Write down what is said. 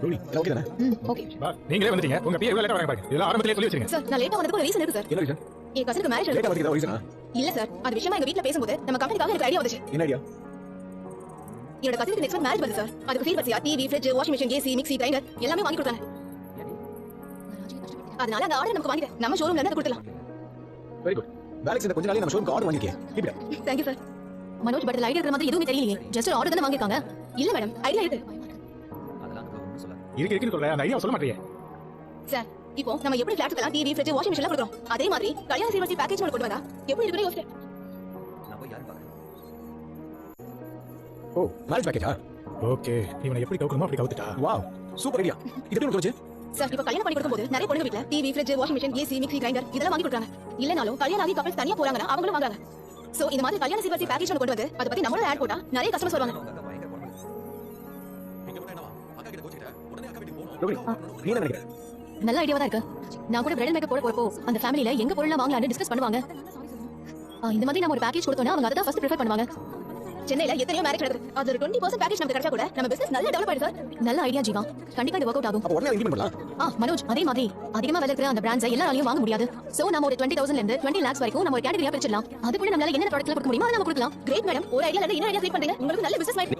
Okay தானே? Okay பா, நீங்களே வந்துட்டீங்க. உங்க பிஏ லேட்டா வராங்க பாருங்க இதெல்லாம் ஆரம்பத்திலே சொல்லி வச்சிருங்க. சார் நான் லேட்டா வந்ததுக்கு ஒரு ரீசன் இருக்கு சார் என்ன ரீசன் என் கசனுக்கு மேரேஜ் லேட்டா வரதுக்கு ரீசனா இல்ல சார் அது விஷயமா எங்க வீட்ல பேசும்போது நம்ம கம்பெனிக்காக எனக்கு ஐடியா வந்துச்சு. என்ன ஐடியா என்னோட கசனுக்கு நெக்ஸ்ட் மேரேஜ் வருது சார் அதுக்கு ஃபீல் பசியா TV fridge washing machine AC mixie grinder எல்லாமே வாங்கி கொடுத்தாங்க. அதனால அந்த ஆர்டர் நமக்கு வாங்கிட்டேன். நம்ம ஷோரூம்ல இருந்து அதை கொடுக்கலாம் வெரி குட் வேலைக்கு சேர்ந்த கொஞ்ச நாளே நம்ம ஷோக்கு ஆர்டர் வாங்கிக்கே இப்படி தேங்க்யூ சார் மனோஜ் படத்துல ஐடியா இருக்கிற மாதிரி எதுவுமே தெரியலையே. ஜஸ்ட் ஆர்டர் தானே வாங்கிருக்காங்க இல்ல மேடம் ஐடியா இருக்கு. இருக்கு இருக்குன்னு சொல்றேன் அந்த ஐடியா சொல்ல மாட்டீங்க சார் இப்போ நம்ம எப்படி ஃபிளாட்ஸ்க்கெல்லாம் டிவி ஃப்ரிட்ஜ் வாஷிங் மிஷின் கொடுக்குறோம்? அதே மாதிரி கல்யாண சீர்வரிசை பேக்கேஜ் கொண்டு வந்தா. எப்படி இருக்குன்னு யோசிச்சேன் ஓ மேரேஜ் பேக்கேஜா ஓகே இவனை எப்படி கவுக்கணுமோ அப்படி கவுத்துட்டா. வாவ் சூப்பர் ஐடியா இது எப்படி தோணுச்சு சார் இப்போ கல்யாணம் பண்ணி கொடுக்கும்போது நிறைய பொண்ணு வீட்ல TV fridge washing machine AC mixie grinder இதெல்லாம் வாங்கி கொடுக்குறாங்க. இல்லனாலும் கல்யாணம் ஆகி கப்பல்ஸ் தனியா போறாங்கன்னா அவங்களும் வாங்குறாங்க. சோ இந்த மாதிரி கல்யாண சீர்வரிசை பேக்கேஜ் கொண்டு வந்து அதை பத்தி நம்மளோட ஆட் போட்டா நிறைய கஸ்டமர்ஸ் வருவாங்க. நல்ல ஐடியாவா தான் இருக்கு. நான் கூட பிரைடல் மேக்கப் போட போறப்போ அந்த ஃபேமிலில எங்க பொருள்லாம் வாங்கலாம்னு டிஸ்கஸ் பண்ணுவாங்க. இந்த மாதிரி நம்ம ஒரு பேக்கேஜ் கொடுத்தோம்னா அவங்க அதை தான் ஃபர்ஸ்ட் ப்ரிஃபர் பண்ணுவாங்க. சென்னையில எத்தனையோ மேரேஜ் நடக்குது. அது ஒரு டுவெண்ட்டி பர்சன்ட் பேக்கேஜ் நமக்கு கிடைச்சா கூட நம்ம பிசினஸ் நல்லா டெவலப் சார். நல்ல ஐடியா ஜீவா. கண்டிப்பா இது ஒர்க் அவுட் ஆகும் ஆ மனோஜ் அதே மாதிரி. அதிகமா விலை இருக்கிற அந்த பிராண்ட்ஸை எல்லாராலையும் வாங்க முடியாது. சோ நம்ம ஒரு டுவெண்ட்டி தௌசண்ட்ல இருந்து டுவெண்ட்டி லேக்ஸ் வரைக்கும் நம்ம ஒரு கேட்டகரியா பிரிச்சிடலாம். அதுக்குள்ள நம்மளால என்ன ப்ராடக்ட்ல கொடுக்க முடியுமோ அதை நம்ம கொடுக்கலாம். கிரேட் மேடம் ஒரு ஐடியா இருந்து இன்னொரு ஐடியா கிரியேட் பண்றீங்க. உங்களுக்கு நல்ல பிசினஸ் மைண்ட்